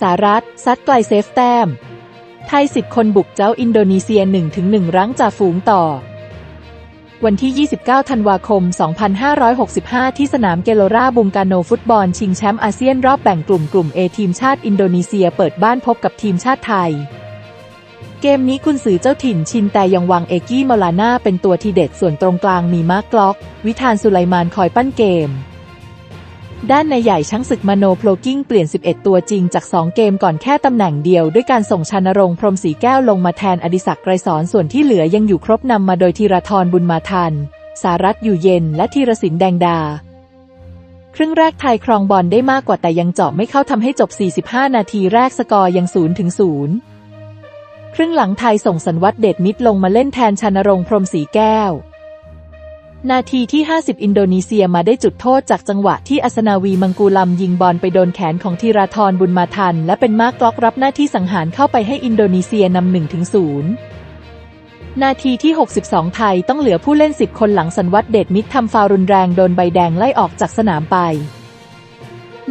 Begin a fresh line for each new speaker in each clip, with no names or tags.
สหรัฐซัดไกลเซฟแต้ม ไทยสิบคนบุกเจ้าอินโดนีเซีย 1-1 รั้งจ่าฝูงต่อ วันที่ 29 ธันวาคม 2565 ที่สนามเกโลราบุงกาโนฟุตบอลชิงแชมป์อาเซียนรอบแบ่งกลุ่มกลุ่ม A ทีมชาติอินโดนีเซียเปิดบ้านพบกับทีมชาติไทย เกมนี้กุนซือเจ้าถิ่นชินแต่ยังวางเอกี้มอลาน่าเป็นตัวทีเด็ดส่วนตรงกลางมีมาร์กล็อก วิธานสุไลมานคอยปั้นเกม ด้านในใหญ่ช้างศึกมโนโพลกิ้งเปลี่ยน 11 ตัวจริงจาก 2 เกมก่อนแค่ตำแหน่งเดียว ด้วยการส่งชานรงค์พรมศรีแก้วลงมาแทนอดิศักดิ์ไกรสอนส่วนที่เหลือยังอยู่ครบนำมาโดยธีรทรบุญมาทัน สารัตอยู่เย็น และธีรศิลป์แดงดา ครึ่งแรกไทยครองบอลได้มากกว่าแต่ยังเจาะไม่เข้าทำให้จบ 45 นาทีแรกสกอร์ยัง0ถึง0ครึ่งหลังไทยส่งสันวัตเดชมิตรลงมาเล่นแทนชานรงค์พรมศรีแก้ว นาทีที่ 50 อินโดนีเซียมาได้จุดโทษจากจังหวะที่อัสนาวีมังกูลัมยิงบอลไปโดนแขนของธีราธรบุญมาทัน และเป็นมาร์กล็อกรับหน้าที่สังหารเข้าไปให้อินโดนีเซียนำ1ถึง0นาทีที่ 62 ไทยต้องเหลือผู้เล่น 10 คนหลังสันวัตเดชมิตรทำฟาวรุนแรงโดนใบแดงไล่ออกจากสนามไป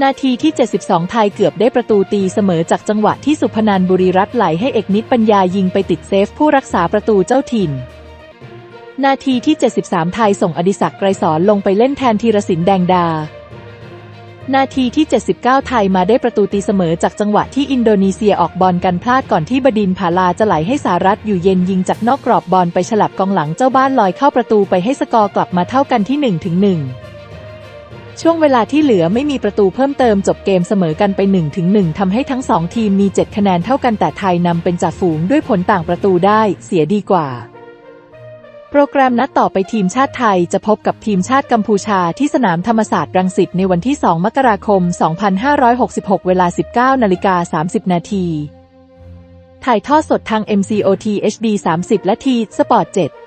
นาทีที่ 72 ไทยเกือบได้ประตูตีเสมอจากจังหวะที่สุพนันบุรีรัตน์ไหลให้เอกนิดปัญญายิงไปติดเซฟผู้รักษาประตูเจ้าถิ่น นาทีที่ 73 ไทยส่งอดิศักดิ์ไกรสอนลงไปเล่นแทนธีรศิลป์แดงดา นาทีที่ 79 ไทยมาได้ประตูตีเสมอจากจังหวะที่อินโดนีเซียออกบอลกันพลาดก่อนที่บดินผาลาจะไหลให้สารัตอยู่เย็นยิงจากนอกกรอบบอลไปฉลับกองหลังเจ้าบ้านลอยเข้าประตูไปให้สกอร์กลับมาเท่ากันที่1ถึง1ช่วงเวลาที่เหลือไม่มีประตูเพิ่มเติมจบเกมเสมอกันไป1ถึง1ทำให้ทั้งสองทีมมี 7 คะแนนเท่ากันแต่ไทยนำเป็นจ่าฝูงด้วยผลต่างประตูได้ เสียดีกว่า โปรแกรมนัดต่อไปทีมชาติไทยจะพบกับทีมชาติกัมพูชาที่สนามธรรมศาสตร์รังสิตในวันที่ 2 มกราคม 2566 เวลา 19 นาฬิกา 30 นาที ถ่ายทอดสดทาง MCOT HD 30 และทีสปอร์ต7